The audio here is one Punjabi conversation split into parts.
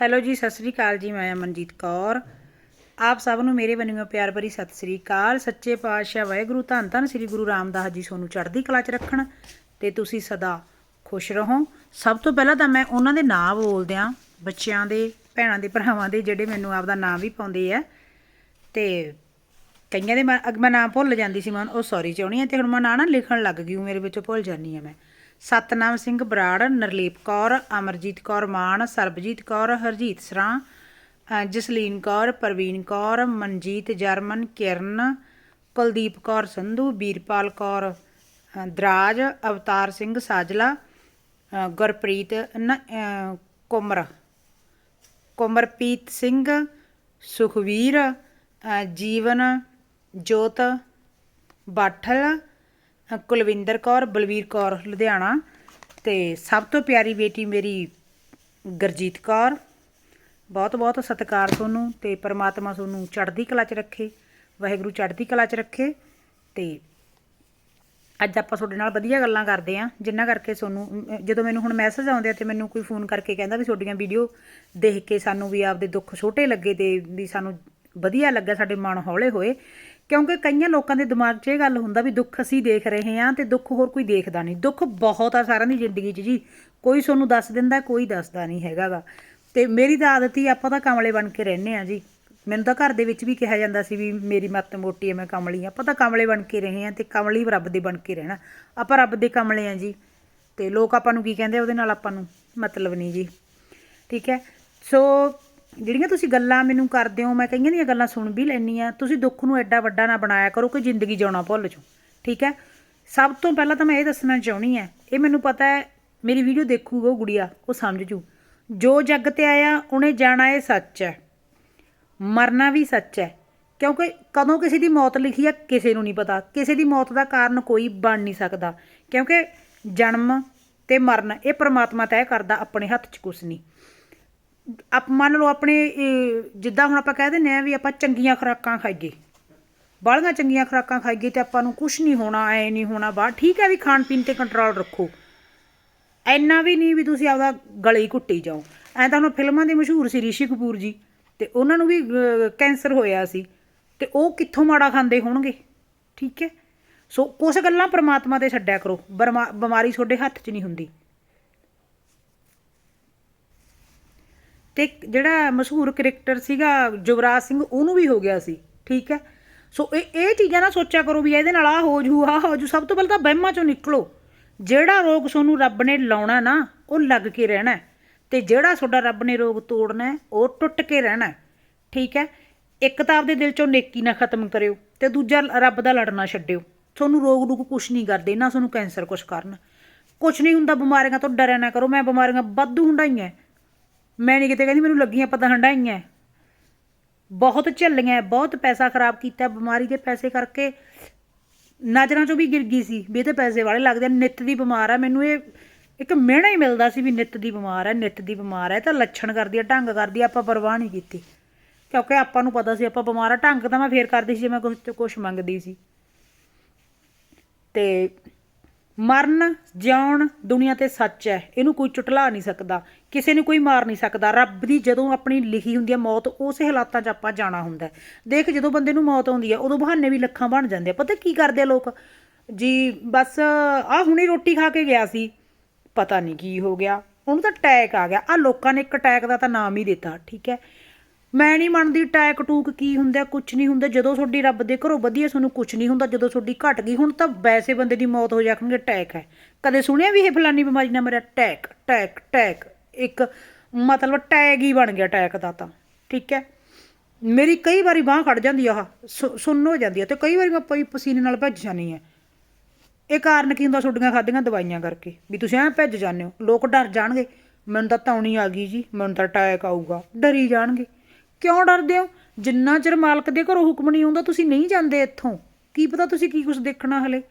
ਹੈਲੋ ਜੀ, ਸਤਿ ਸ੍ਰੀ ਅਕਾਲ ਜੀ, ਮੈਂ ਅਮਨਜੀਤ ਕੌਰ। ਆਪ ਸਭ ਨੂੰ ਮੇਰੇ ਵੱਲੋਂ ਪਿਆਰ ਭਰੀ ਸਤਿ ਸ੍ਰੀ ਅਕਾਲ। ਸੱਚੇ ਪਾਤਸ਼ਾਹ ਵਾਹਿਗੁਰੂ, ਧੰਨ ਧੰਨ ਸ੍ਰੀ ਗੁਰੂ ਰਾਮਦਾਸ ਜੀ ਸੋਨੂੰ ਚੜ੍ਹਦੀ ਕਲਾ 'ਚ ਰੱਖਣ ਤੇ ਤੁਸੀਂ ਸਦਾ ਖੁਸ਼ ਰਹੋ। ਸਭ ਤੋਂ ਪਹਿਲਾਂ ਤਾਂ ਮੈਂ ਉਹਨਾਂ ਦੇ ਨਾਂ ਬੋਲਦਿਆਂ, ਬੱਚਿਆਂ ਦੇ, ਭੈਣਾਂ ਦੇ, ਭਰਾਵਾਂ ਦੇ ਜਿਹੜੇ ਮੈਨੂੰ ਆਪਦਾ ਨਾਂ ਵੀ ਪਾਉਂਦੇ ਆ, ਤੇ ਕਈਆਂ ਦੇ ਮੈਂ ਮੈਂ ਨਾਮ ਭੁੱਲ ਜਾਂਦੀ ਸੀ, ਮੈਂ ਉਹ ਸੌਰੀ ਚਾਹੁੰਦੀ ਆ ਤੇ ਹੁਣ ਮੈਂ ਨਾਂ ਨਾ ਲਿਖਣ ਲੱਗ ਗਈ ਹੂੰ, ਮੇਰੇ ਵਿੱਚੋਂ ਭੁੱਲ ਜਾਂਦੀ ਆ ਮੈਂ। ਸਤਨਾਮ ਸਿੰਘ ਬਰਾੜ ਨਰਲੀਪ ਕੌਰ ਅਮਰਜੀਤ ਕੌਰ ਮਾਨ ਸਰਬਜੀਤ ਕੌਰ ਹਰਜੀਤ ਸਰਾਂ ਜਸਲੀਨ ਕੌਰ ਪ੍ਰਵੀਨ ਕੌਰ ਮਨਜੀਤ ਜਰਮਨ ਕਿਰਨ ਕੁਲਦੀਪ ਕੌਰ ਸੰਧੂ ਵੀਰਪਾਲ ਕੌਰ ਦਰਾਜ ਅਵਤਾਰ ਸਿੰਘ ਸਾਜਲਾ ਗੁਰਪ੍ਰੀਤ ਨ- ਅ, ਕੁਮਰ ਕੁਮਰਪ੍ਰੀਤ ਸਿੰਘ ਸੁਖਵੀਰ ਜੀਵਨ ਜੋਤ ਬਾਠਲ ਕੁਲਵਿੰਦਰ ਕੌਰ, ਬਲਵੀਰ ਕੌਰ, ਲੁਧਿਆਣਾ। ਤੇ ਸਭ ਤੋਂ ਪਿਆਰੀ ਬੇਟੀ ਮੇਰੀ ਗਰਜੀਤ ਕੌਰ। ਬਹੁਤ ਬਹੁਤ ਸਤਿਕਾਰ ਤੁਹਾਨੂੰ ਤੇ ਪਰਮਾਤਮਾ ਤੁਹਾਨੂੰ ਚੜ੍ਹਦੀ ਕਲਾ 'ਚ ਰੱਖੇ, ਵਾਹਿਗੁਰੂ ਚੜ੍ਹਦੀ ਕਲਾ 'ਚ ਰੱਖੇ। ਤੇ ਅੱਜ ਆਪਾਂ ਤੁਹਾਡੇ ਨਾਲ ਵਧੀਆ ਗੱਲਾਂ ਕਰਦੇ ਆਂ, ਜਿੰਨਾ ਕਰਕੇ ਤੁਹਾਨੂੰ ਜਦੋਂ ਮੈਨੂੰ ਹੁਣ ਮੈਸੇਜ ਆਉਂਦੇ ਆ ਤੇ ਮੈਨੂੰ ਕੋਈ ਫੋਨ ਕਰਕੇ ਕਹਿੰਦਾ ਵੀ ਤੁਹਾਡੀਆਂ ਵੀਡੀਓ ਦੇਖ ਕੇ ਸਾਨੂੰ ਵੀ ਆਪਦੇ ਦੁੱਖ ਛੋਟੇ ਲੱਗੇ ਤੇ ਵੀ ਸਾਨੂੰ ਵਧੀਆ ਲੱਗਾ ਸਾਡੇ ਮਨ ਹੌਲੇ ਹੋਏ। ਕਿਉਂਕਿ ਕਈਆਂ ਲੋਕਾਂ ਦੇ ਦਿਮਾਗ 'ਚ ਇਹ ਗੱਲ ਹੁੰਦਾ ਵੀ ਦੁੱਖ ਅਸੀਂ ਦੇਖ ਰਹੇ ਹਾਂ ਤੇ ਦੁੱਖ ਹੋਰ ਕੋਈ ਦੇਖਦਾ ਨਹੀਂ। ਦੁੱਖ ਬਹੁਤ ਆ ਸਾਰਿਆਂ ਦੀ ਜ਼ਿੰਦਗੀ 'ਚ ਜੀ। ਕੋਈ ਤੁਹਾਨੂੰ ਦੱਸ ਦਿੰਦਾ, ਕੋਈ ਦੱਸਦਾ ਨਹੀਂ ਹੈਗਾਗਾ। ਤੇ ਮੇਰੀ ਤਾਂ ਆਦਤ ਹੀ ਆਪਾਂ ਤਾਂ ਕਮਲੇ ਬਣ ਕੇ ਰਹਿੰਦੇ ਆ ਜੀ। ਮੈਨੂੰ ਤਾਂ ਘਰ ਦੇ ਵਿੱਚ ਵੀ ਕਿਹਾ ਜਾਂਦਾ ਸੀ ਵੀ ਮੇਰੀ ਮੱਤ ਮੋਟੀ ਹੈ, ਮੈਂ ਕਮਲੀ ਆ ਆਪਾਂ ਤਾਂ ਕਮਲੇ ਬਣ ਕੇ ਰਹੇ ਆ ਤੇ ਕਮਲੀ ਰੱਬ ਦੇ ਬਣ ਕੇ ਰਹਿਣਾ। ਆਪਾਂ ਰੱਬ ਦੇ ਕਮਲੇ ਆ ਜੀ। ਤੇ ਲੋਕ ਆਪਾਂ ਨੂੰ ਕੀ ਕਹਿੰਦੇ ਉਹਦੇ ਨਾਲ ਆਪਾਂ ਨੂੰ ਮਤਲਬ ਨਹੀਂ ਜੀ। ਠੀਕ ਹੈ? ਸੋ ਜਿਹੜੀਆਂ ਤੁਸੀਂ ਗੱਲਾਂ ਮੈਨੂੰ ਕਰਦੇ ਹੋ, ਮੈਂ ਕਈਆਂ ਦੀਆਂ ਗੱਲਾਂ ਸੁਣ ਵੀ ਲੈਣੀ ਆ ਤੁਸੀਂ ਦੁੱਖ ਨੂੰ ਐਡਾ ਵੱਡਾ ਨਾ ਬਣਾਇਆ ਕਰੋ ਕਿ ਜ਼ਿੰਦਗੀ ਜਿਉਣਾ ਭੁੱਲ ਜਾਓ, ਠੀਕ ਹੈ? ਸਭ ਤੋਂ ਪਹਿਲਾਂ ਤਾਂ ਮੈਂ ਇਹ ਦੱਸਣਾ ਚਾਹੁੰਦੀ ਆ ਇਹ ਮੈਨੂੰ ਪਤਾ ਹੈ, ਮੇਰੀ ਵੀਡੀਓ ਦੇਖੂਗਾ ਉਹ ਗੁੜੀਆ, ਉਹ ਸਮਝ ਜੂ। ਜੋ ਜੱਗ ਤੇ ਆਇਆ, ਉਹਨੇ ਜਾਣਾ ਇਹ ਸੱਚ ਹੈ। ਮਰਨਾ ਵੀ ਸੱਚ ਹੈ, ਕਿਉਂਕਿ ਕਦੋਂ ਕਿਸੇ ਦੀ ਮੌਤ ਲਿਖੀ ਹੈ ਕਿਸੇ ਨੂੰ ਨਹੀਂ ਪਤਾ। ਕਿਸੇ ਦੀ ਮੌਤ ਦਾ ਕਾਰਨ ਕੋਈ ਬਣ ਨਹੀਂ ਸਕਦਾ, ਕਿਉਂਕਿ ਜਨਮ ਤੇ ਮਰਨ, ਇਹ ਪ੍ਰਮਾਤਮਾ ਤੈਅ ਕਰਦਾ, ਆਪਣੇ ਹੱਥ 'ਚ ਕੁਛ ਨਹੀਂ। ਆਪ ਮੰਨ ਲਓ ਆਪਣੇ ਇਹ, ਜਿੱਦਾਂ ਹੁਣ ਆਪਾਂ ਕਹਿ ਦਿੰਦੇ ਆ ਵੀ ਆਪਾਂ ਚੰਗੀਆਂ ਖੁਰਾਕਾਂ ਖਾਈਏ। ਬਾਹਲੀਆਂ ਚੰਗੀਆਂ ਖੁਰਾਕਾਂ ਖਾਈਏ ਤੇ ਆਪਾਂ ਨੂੰ ਕੁਝ ਨਹੀਂ ਹੋਣਾ ਐ ਨਹੀਂ ਹੋਣਾ ਬਾਹਰ ਠੀਕ ਹੈ ਵੀ ਖਾਣ ਪੀਣ ਤੇ ਕੰਟਰੋਲ ਰੱਖੋ। ਐਨਾ ਵੀ ਨਹੀਂ ਵੀ ਤੁਸੀਂ ਆਪਦਾ ਗਲੇ ਹੀ ਘੁੱਟੀ ਜਾਓ। ਐ ਤਾਂ ਹੁਣ ਫਿਲਮਾਂ ਦੇ ਮਸ਼ਹੂਰ ਸੀ ਰਿਸ਼ੀ ਕਪੂਰ ਜੀ ਤੇ ਉਹਨਾਂ ਨੂੰ ਵੀ ਕੈਂਸਰ ਹੋਇਆ ਸੀ। ਤੇ ਉਹ ਕਿੱਥੋਂ ਮਾੜਾ ਖਾਂਦੇ ਹੋਣਗੇ? ਠੀਕ ਹੈ। ਸੋ ਕੁਝ ਗੱਲਾਂ ਪ੍ਰਮਾਤਮਾ ਤੇ ਛੱਡਿਆ ਕਰੋ। ਬਰਮਾ- ਬਿਮਾਰੀ ਤੁਹਾਡੇ ਹੱਥ 'ਚ ਨਹੀਂ ਹੁੰਦੀ। ਤੇ ਜਿਹੜਾ ਮਸ਼ਹੂਰ ਕ੍ਰਿਕਟਰ ਸੀਗਾ ਯੁਵਰਾਜ ਸਿੰਘ, ਉਹਨੂੰ ਵੀ ਹੋ ਗਿਆ ਸੀ, ਠੀਕ ਹੈ? ਸੋ ਇਹ ਇਹ ਚੀਜ਼ਾਂ ਨਾ ਸੋਚਿਆ ਕਰੋ ਵੀ ਇਹਦੇ ਨਾਲ ਆ ਹੋ ਜੂ ਆ ਹੋ ਜੂ, ਸਭ ਤੋਂ ਪਹਿਲਾਂ ਤਾਂ ਵਹਿਮਾਂ ਚੋਂ ਨਿਕਲੋ। ਜਿਹੜਾ ਰੋਗ ਤੁਹਾਨੂੰ ਰੱਬ ਨੇ ਲਾਉਣਾ ਨਾ, ਉਹ ਲੱਗ ਕੇ ਰਹਿਣਾ ਹੈ। ਤੇ ਜਿਹੜਾ ਤੁਹਾਡਾ ਰੱਬ ਨੇ ਰੋਗ ਤੋੜਨਾ ਉਹ ਟੁੱਟ ਕੇ ਰਹਿਣਾ ਠੀਕ ਹੈ? ਇੱਕ ਤਾਂ ਆਪਦੇ ਦਿਲ ਚੋਂ ਨੇਕੀ ਨਾ ਖਤਮ ਕਰਿਓ ਤੇ ਦੂਜਾ ਰੱਬ ਦਾ ਲੜਨਾ ਛੱਡਿਓ। ਤੁਹਾਨੂੰ ਰੋਗ ਰੂਗ ਕੁਛ ਨਹੀਂ ਕਰਦੇ, ਨਾ ਤੁਹਾਨੂੰ ਕੈਂਸਰ ਕੁਛ ਕਰਨ। ਕੁਛ ਨਹੀਂ ਹੁੰਦਾ, ਬਿਮਾਰੀਆਂ ਤੋਂ ਡਰਿਆ ਨਾ ਕਰੋ, ਮੈਂ ਬਿਮਾਰੀਆਂ ਵਾਧੂ ਹੁੰਡਾਈਆਂ ਮੈਂ ਨਹੀਂ ਕਿਤੇ ਕਹਿੰਦੀ, ਮੈਨੂੰ ਲੱਗੀਆਂ ਪਤਾ ਹੰਡਾਈਆਂ ਬਹੁਤ ਝੱਲੀਆਂ, ਬਹੁਤ ਪੈਸਾ ਖਰਾਬ ਕੀਤਾ ਬਿਮਾਰੀ ਦੇ ਪੈਸੇ ਕਰਕੇ। ਨਜ਼ਰਾਂ ਚੋਂ ਵੀ ਗਿਰ ਗਈ ਸੀ ਵੀ ਇਹ ਤੇ ਪੈਸੇ ਵਾਲੇ ਲੱਗਦੇ ਆ, ਨਿੱਤ ਦੀ ਬਿਮਾਰ ਆ। ਮੈਨੂੰ ਇਹ ਇੱਕ ਮਿਹਣਾ ਹੀ ਮਿਲਦਾ ਸੀ ਵੀ ਨਿੱਤ ਦੀ ਬਿਮਾਰ ਹੈ ਨਿੱਤ ਦੀ ਬਿਮਾਰ ਹੈ ਤਾਂ ਲੱਛਣ ਕਰਦੀ ਹੈ ਢੰਗ ਕਰਦੀ ਆ, ਆਪਾਂ ਪਰਵਾਹ ਨਹੀਂ ਕੀਤੀ। ਕਿਉਂਕਿ ਆਪਾਂ ਨੂੰ ਪਤਾ ਸੀ ਆਪਾਂ ਬਿਮਾਰ ਆ, ਢੰਗ ਤਾਂ ਮੈਂ ਫੇਰ ਕਰਦੀ ਸੀ ਜੇ ਮੈਂ ਕੁਝ ਕੁਝ ਮੰਗਦੀ ਸੀ। ਤੇ ਮਰਨ, ਜਿਉਣ ਦੁਨੀਆ ਤੇ ਸੱਚ ਹੈ। ਇਹਨੂੰ ਕੋਈ ਚੁਟਲਾ ਨਹੀਂ ਸਕਦਾ। ਕਿਸੇ ਨੂੰ ਕੋਈ ਮਾਰ ਨਹੀਂ ਸਕਦਾ। ਰੱਬ ਦੀ ਜਦੋਂ ਆਪਣੀ ਲਿਖੀ ਹੁੰਦੀ ਹੈ ਮੌਤ, ਉਸੇ ਹਾਲਾਤਾਂ 'ਚ ਆਪਾਂ ਜਾਣਾ ਹੁੰਦਾ ਦੇਖ, ਜਦੋਂ ਬੰਦੇ ਨੂੰ ਮੌਤ ਆਉਂਦੀ ਹੈ, ਉਦੋਂ ਬਹਾਨੇ ਵੀ ਲੱਖਾਂ ਬਣ ਜਾਂਦੇ ਆ। ਪਤਾ ਕੀ ਕਰਦੇ ਆ ਲੋਕ? ਜੀ, ਬਸ ਆ ਹੁਣੇ ਰੋਟੀ ਖਾ ਕੇ ਗਿਆ ਸੀ। ਪਤਾ ਨਹੀਂ ਕੀ ਹੋ ਗਿਆ। ਉਹਨੂੰ ਤਾਂ ਅਟੈਕ ਆ ਗਿਆ। ਆ ਲੋਕਾਂ ਨੇ ਇੱਕ ਅਟੈਕ ਦਾ ਤਾਂ ਨਾਮ ਹੀ ਦਿੱਤਾ, ਠੀਕ ਹੈ? ਮੈਂ ਨਹੀਂ ਮੰਨਦੀ ਟੈਕ ਟੂਕ ਕੀ ਹੁੰਦਾ ਕੁਝ ਨਹੀਂ ਹੁੰਦਾ। ਜਦੋਂ ਤੁਹਾਡੀ ਰੱਬ ਦੇ ਘਰੋਂ ਵਧੀਆ ਤੁਹਾਨੂੰ ਕੁਝ ਨਹੀਂ ਹੁੰਦਾ, ਜਦੋਂ ਤੁਹਾਡੀ ਘਟ ਗਈ, ਹੁਣ ਤਾਂ ਵੈਸੇ ਬੰਦੇ ਦੀ ਮੌਤ ਹੋ ਜਾਣਗੇ ਟੈਕ ਹੈ। ਕਦੇ ਸੁਣਿਆ ਵੀ ਇਹ ਫਲਾਨੀ ਬਿਮਾਰੀ ਨਾਲ ਮੇਰਾ ਟੈਕ ਟੈਕ ਟੈਕ। ਇੱਕ ਮਤਲਬ ਟੈਗ ਹੀ ਬਣ ਗਿਆ ਟੈਕ ਦਾ ਤਾਂ, ਠੀਕ ਹੈ? ਮੇਰੀ ਕਈ ਵਾਰੀ ਬਾਹ ਖੜ ਜਾਂਦੀ ਆ ਆਹ, ਸੁ- ਸੁੰਨ ਹੋ ਜਾਂਦੀ ਆ ਤੇ ਕਈ ਵਾਰੀ ਮੈਂ ਪਈ ਪਸੀਨੇ ਨਾਲ ਭੱਜ ਜਾਂਦੀ ਆ। ਇਹ ਕਾਰਨ ਕੀ ਹੁੰਦਾ ਤੁਹਾਡੀਆਂ ਖਾਧੀਆਂ ਦਵਾਈਆਂ ਕਰਕੇ? ਵੀ ਤੁਸੀਂ ਐਂ ਭੱਜ ਜਾਂਦੇ ਹੋ, ਲੋਕ ਡਰ ਜਾਣਗੇ, ਮੈਨੂੰ ਤਾਂ ਤੌਣੀ ਆ ਗਈ ਜੀ, ਮੈਨੂੰ ਤਾਂ ਅਟੈਕ ਆਊਗਾ, ਡਰੀ ਜਾਣਗੇ। ਕਿਉਂ ਡਰਦੇ ਹੋ? ਜਿੰਨਾ ਚਿਰ ਮਾਲਕ ਦੇ ਘਰੋਂ ਹੁਕਮ ਨਹੀਂ ਆਉਂਦਾ, ਤੁਸੀਂ ਨਹੀਂ ਜਾਂਦੇ ਇੱਥੋਂ। ਕੀ ਪਤਾ ਤੁਸੀਂ ਕੀ ਕੁਝ ਦੇਖਣਾ ਹਲੇ?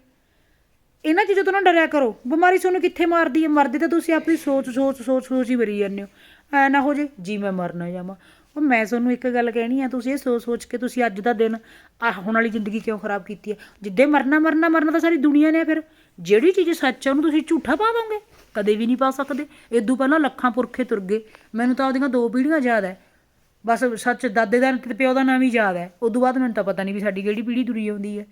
ਇਹਨਾਂ ਚੀਜ਼ਾਂ ਤੋਂ ਨਾ ਡਰਿਆ ਕਰੋ। ਬਿਮਾਰੀ ਤੁਹਾਨੂੰ ਕਿੱਥੇ ਮਾਰਦੀ ਹੈ? ਮਰਦੀ ਤਾਂ ਤੁਸੀਂ ਆਪਣੀ ਸੋਚ ਸੋਚ ਸੋਚ ਸੋਚ ਹੀ ਮਰੀ ਜਾਂਦੇ ਹੋ। ਐ ਨਾ ਹੋ ਜੇ, ਜੀ ਮੈਂ ਮਰਨਾ ਜਾਵਾਂ। ਉਹ ਮੈਂ ਤੁਹਾਨੂੰ ਇੱਕ ਗੱਲ ਕਹਿਣੀ ਆ, ਤੁਸੀਂ ਇਹ ਸੋਚ ਸੋਚ ਕੇ ਤੁਸੀਂ ਅੱਜ ਦਾ ਦਿਨ ਆਹ ਹੁਣ ਵਾਲੀ ਜ਼ਿੰਦਗੀ ਕਿਉਂ ਖਰਾਬ ਕੀਤੀ ਹੈ? ਜਿੱਦੇ ਮਰਨਾ ਮਰਨਾ ਮਰਨਾ ਤਾਂ ਸਾਰੀ ਦੁਨੀਆ ਨੇ ਫਿਰ। ਜਿਹੜੀ ਚੀਜ਼ ਸੱਚ ਹੈ ਉਹਨੂੰ ਤੁਸੀਂ ਝੂਠਾ ਪਾ ਦੋਗੇ ਕਦੇ ਵੀ ਨਹੀਂ ਪਾ ਸਕਦੇ। ਇਦੋਂ ਪਹਿਲਾਂ ਲੱਖਾਂ ਪੁਰਖੇ ਤੁਰ ਗਏ। ਮੈਨੂੰ ਤਾਂ ਉਹਦੀਆਂ ਦੋ ਪੀੜ੍ਹੀਆਂ ਯਾਦ ਹੈ। ਬਸ ਸੱਚ ਦਾਦੇ ਦਾ ਤੇ ਪਿਓ ਦਾ ਨਾਮ ਹੀ ਯਾਦ ਹੈ। ਉਦੋਂ ਬਾਅਦ ਮੈਨੂੰ ਤਾਂ ਪਤਾ ਨਹੀਂ ਵੀ ਸਾਡੀ ਕਿਹੜੀ ਪੀੜ੍ਹੀ ਤੁਰੀ ਆਉਂਦੀ ਹੈ।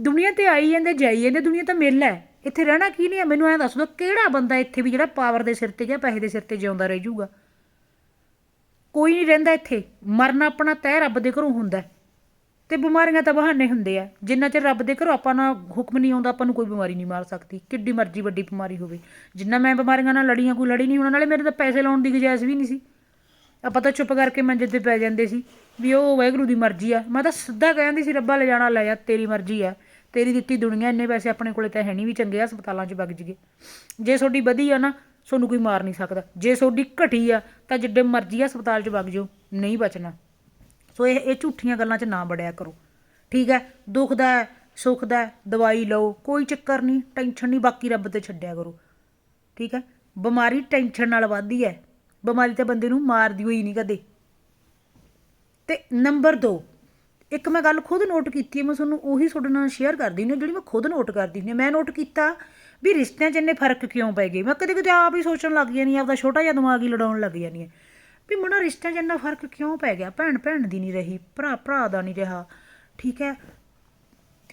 ਦੁਨੀਆ ਤੇ ਆਈ ਜਾਂਦੇ, ਜਾਈ ਜਾਂਦੇ, ਦੁਨੀਆ ਤਾਂ ਮਿਲ ਹੈ। ਇੱਥੇ ਰਹਿਣਾ ਕੀ ਨਹੀਂ ਹੈ? ਮੈਨੂੰ ਐਂ ਦੱਸ ਦੋ, ਕਿਹੜਾ ਬੰਦਾ ਇੱਥੇ ਵੀ ਜਿਹੜਾ ਪਾਵਰ ਦੇ ਸਿਰ ਤੇ ਜਾਂ ਪੈਸੇ ਦੇ ਸਿਰ ਤੇ ਜਿਉਂਦਾ ਰਹਿ ਜਾਊਗਾ? ਕੋਈ ਨਹੀਂ ਰਹਿੰਦਾ ਇੱਥੇ। ਮਰਨਾ ਆਪਣਾ ਤੈਅ ਰੱਬ ਦੇ ਘਰੋਂ ਹੁੰਦਾ ਹੈ। ਤੇ ਬਿਮਾਰੀਆਂ ਤਾਂ ਬਹਾਨੇ ਹੁੰਦੇ ਆ। ਜਿੰਨਾ ਚਿਰ ਰੱਬ ਦੇ ਘਰੋਂ ਆਪਾਂ ਨਾਲ ਹੁਕਮ ਨਹੀਂ ਆਉਂਦਾ, ਆਪਾਂ ਨੂੰ ਕੋਈ ਬਿਮਾਰੀ ਨਹੀਂ ਮਾਰ ਸਕਦੀ। ਕਿੱਡੀ ਮਰਜ਼ੀ ਵੱਡੀ ਬਿਮਾਰੀ ਹੋਵੇ। ਜਿੰਨਾ ਮੈਂ ਬਿਮਾਰੀਆਂ ਨਾਲ ਲੜੀਆਂ, ਕੋਈ ਲੜੀ ਨਹੀਂ, ਉਹਨਾਂ ਨਾਲੇ ਮੇਰੇ ਤਾਂ ਪੈਸੇ ਲਾਉਣ ਦੀ ਗੁਜਾਇਸ਼ ਵੀ ਨਹੀਂ ਸੀ। ਆਪਾਂ ਤਾਂ ਚੁੱਪ ਕਰਕੇ ਮੰਜੇ ਤੇ ਪੈ ਜਾਂਦੇ ਸੀ ਵੀ ਉਹ ਵਾਹਿਗੁਰੂ ਦੀ ਮਰਜ਼ੀ ਆ। ਮੈਂ ਤਾਂ ਸਿੱਧਾ ਕਹਿੰਦੀ ਸੀ, ਰੱਬਾ ਲੈ ਜਾਣਾ ਲੈ ਜਾ ਤੇਰੀ ਮਰਜ਼ੀ ਆ। ਤੇਰੀ ਦਿੱਤੀ ਦੁਨੀਆ, ਇੰਨੇ ਪੈਸੇ ਆਪਣੇ ਕੋਲੇ ਤਾਂ ਹੈ ਨਹੀਂ ਵੀ ਚੰਗੇ ਹਸਪਤਾਲਾਂ 'ਚ ਵਗ ਜੀਏ ਜੇ ਤੁਹਾਡੀ ਵਧੀ ਆ ਨਾ, ਤੁਹਾਨੂੰ ਕੋਈ ਮਾਰ ਨਹੀਂ ਸਕਦਾ। ਜੇ ਤੁਹਾਡੀ ਘਟੀ ਆ, ਤਾਂ ਜਿੱਡੇ ਮਰਜ਼ੀ ਹਸਪਤਾਲ 'ਚ ਵਗ ਜਾਓ, ਨਹੀਂ ਬਚਣਾ। ਸੋ ਇਹ ਇਹ ਝੂਠੀਆਂ ਗੱਲਾਂ 'ਚ ਨਾ ਬੜਿਆ ਕਰੋ। ਠੀਕ ਹੈ, ਦੁੱਖ ਦਾ ਸੁੱਖ ਦਾ ਦਵਾਈ ਲਓ, ਕੋਈ ਚੱਕਰ ਨਹੀਂ, ਟੈਨਸ਼ਨ ਨਹੀਂ, ਬਾਕੀ ਰੱਬ ਤੇ ਛੱਡਿਆ ਕਰੋ। ਠੀਕ ਹੈ, ਬਿਮਾਰੀ ਟੈਨਸ਼ਨ ਨਾਲ ਵੱਧਦੀ ਹੈ। ਬਿਮਾਰੀ ਤਾਂ ਬੰਦੇ ਨੂੰ ਮਾਰਦੀ ਹੋਈ ਨਹੀਂ ਕਦੇ। ਤੇ ਨੰਬਰ 2 ਇੱਕ ਮੈਂ ਗੱਲ ਖੁਦ ਨੋਟ ਕੀਤੀ ਹੈ, ਮੈਂ ਤੁਹਾਨੂੰ ਉਹੀ ਤੁਹਾਡੇ ਨਾਲ ਸ਼ੇਅਰ ਕਰਦੀ ਹਾਂ, ਜਿਹੜੀ ਮੈਂ ਖੁਦ ਨੋਟ ਕਰਦੀ ਹਾਂ। ਮੈਂ ਨੋਟ ਕੀਤਾ ਵੀ ਰਿਸ਼ਤਿਆਂ 'ਚ ਇੰਨੇ ਫ਼ਰਕ ਕਿਉਂ ਪੈ ਗਏ? ਮੈਂ ਕਦੇ ਕਦੇ ਆਪ ਹੀ ਸੋਚਣ ਲੱਗ ਜਾਂਦੀ ਹਾਂ, ਆਪਦਾ ਛੋਟਾ ਜਿਹਾ ਦਿਮਾਗ ਹੀ ਲੜਾਉਣ ਲੱਗ ਜਾਂਦੀ ਹਾਂ। ਵੀ ਮਨਾ ਰਿਸ਼ਤਿਆਂ 'ਚ ਇੰਨਾ ਫ਼ਰਕ ਕਿਉਂ ਪੈ ਗਿਆ? ਭੈਣ ਭੈਣ ਦੀ ਨਹੀਂ ਰਹੀ, ਭਰਾ ਭਰਾ ਦਾ ਨਹੀਂ ਰਿਹਾ। ਠੀਕ ਹੈ?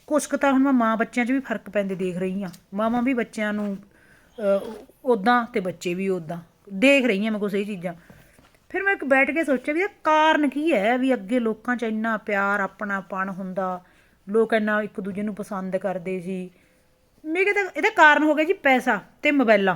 ਕੁਛ ਕੁ ਤਾਂ ਹੁਣ ਮੈਂ ਮਾਂ ਬੱਚਿਆਂ 'ਚ ਵੀ ਫ਼ਰਕ ਪੈਂਦੇ ਦੇਖ ਰਹੀ ਹਾਂ। ਮਾਵਾਂ ਵੀ ਬੱਚਿਆਂ ਨੂੰ ਉਦਾਂ ਤੇ ਬੱਚੇ ਵੀ ਉਦਾਂ। ਦੇਖ ਰਹੀ ਹਾਂ ਮੈਂ ਕੁਛ ਇਹ ਚੀਜ਼ਾਂ। ਫਿਰ ਮੈਂ ਇੱਕ ਬੈਠ ਕੇ ਸੋਚਿਆ ਵੀ ਇਹ ਕਾਰਨ ਕੀ ਹੈ ਵੀ ਅੱਗੇ ਲੋਕਾਂ 'ਚ ਇੰਨਾ ਪਿਆਰ, ਆਪਣਾਪਣ ਹੁੰਦਾ। ਲੋਕ ਇੰਨਾ ਇੱਕ ਦੂਜੇ ਨੂੰ ਪਸੰਦ ਕਰਦੇ ਸੀ। ਮੇਰੇ ਤਾਂ ਇਹਦਾ ਕਾਰਨ ਹੋ ਗਿਆ ਜੀ ਪੈਸਾ ਤੇ ਮੋਬਾਈਲਾਂ